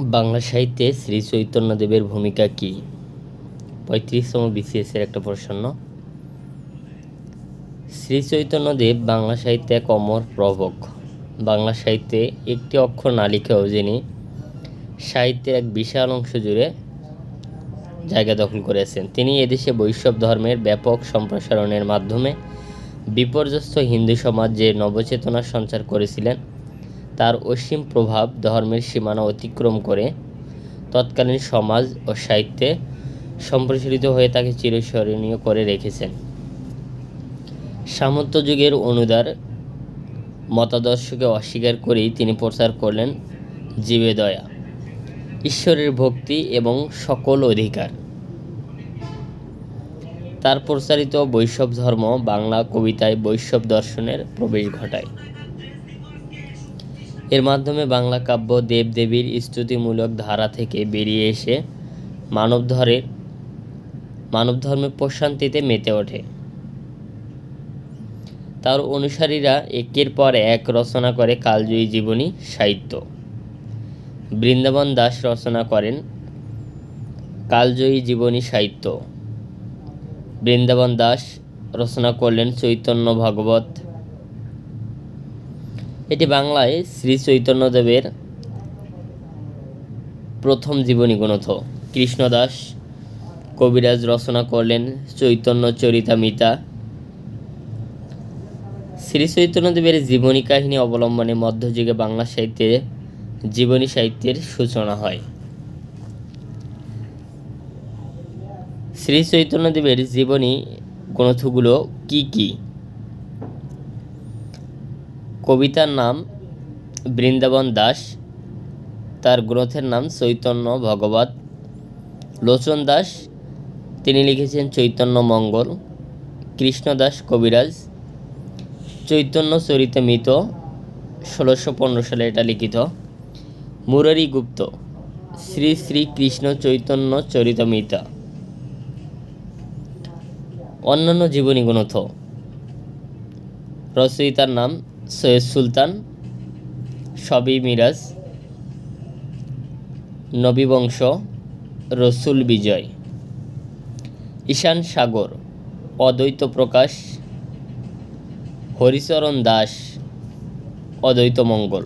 বাংলা সাহিত্যে শ্রী চৈতন্যদেবের ভূমিকা কী? পঁয়ত্রিশতম বিসিএসের একটা প্রশ্ন। শ্রী চৈতন্যদেব বাংলা সাহিত্যে এক অমর প্রবক। বাংলা সাহিত্যে একটি অক্ষর না লিখেও যিনি সাহিত্যের এক বিশাল অংশ জুড়ে জায়গা দখল করেছেন তিনি এদেশে বৈষ্ণব ধর্মের ব্যাপক সম্প্রসারণের মাধ্যমে বিপর্যস্ত হিন্দু সমাজ যে নবচেতনা সঞ্চার করেছিলেন। তার অসীম প্রভাব ধর্মের সীমানা অতিক্রম করে। তৎকালীন সমাজ ও সাহিত্যে সম্প্রসারিত হয়ে তাকে চিরস্মরণীয় করে রেখেছেন। সামন্ত যুগের অনুদার মতাদর্শকে অস্বীকার করেই তিনি প্রচার করলেন জীবে দয়া ঈশ্বরের ভক্তি এবং সকল অধিকার। তার প্রচারিত বৈষ্ণব ধর্ম বাংলা কবিতায় বৈষ্ণব দর্শনের প্রবেশ ঘটায়। এর মাধ্যমে বাংলা কাব্য দেবদেবীর স্তুতিমূলক ধারা থেকে বেরিয়ে এসে মানবধরের মানবধর্মের প্রশান্তিতে মেতে ওঠে। তার অনুসারীরা একের পর এক রচনা করে কালজয়ী জীবনী, সাহিত্য। বৃন্দাবন দাস রচনা করেন কালজয়ী জীবনী, সাহিত্য। বৃন্দাবন দাস রচনা করলেন চৈতন্য ভাগবত এটি বাংলায় শ্রী চৈতন্যদেবের প্রথম জীবনী গ্রন্থ। কৃষ্ণদাস কবিরাজ রচনা করলেন চৈতন্য চরিতামিতা শ্রী চৈতন্যদেবের জীবনী কাহিনী অবলম্বনে মধ্যযুগে বাংলা সাহিত্যে জীবনী সাহিত্যের সূচনা হয়। শ্রী চৈতন্যদেবের জীবনী গ্রন্থগুলো কি কি? কবিতার নাম বৃন্দাবন দাস, তার গ্রন্থের নাম চৈতন্য ভগবত। লোচন দাস, তিনি লিখেছেন চৈতন্য মঙ্গল। কৃষ্ণদাস কবিরাজ। চৈতন্য চরিতমিত ষোলোশো পনেরো সালে এটা লিখিত। মুরারি গুপ্ত, শ্রী শ্রী কৃষ্ণ চৈতন্য চরিত চরিতমিতা অন্যান্য জীবনী গ্রন্থ। রচয়িতার নাম সৈয়দ সুলতান, সবই মিরাজ নবীবংশ রসুল বিজয়। ঈশান সাগর, অদ্বৈত প্রকাশ, হরিচরণ দাস, অদ্বৈত মঙ্গল।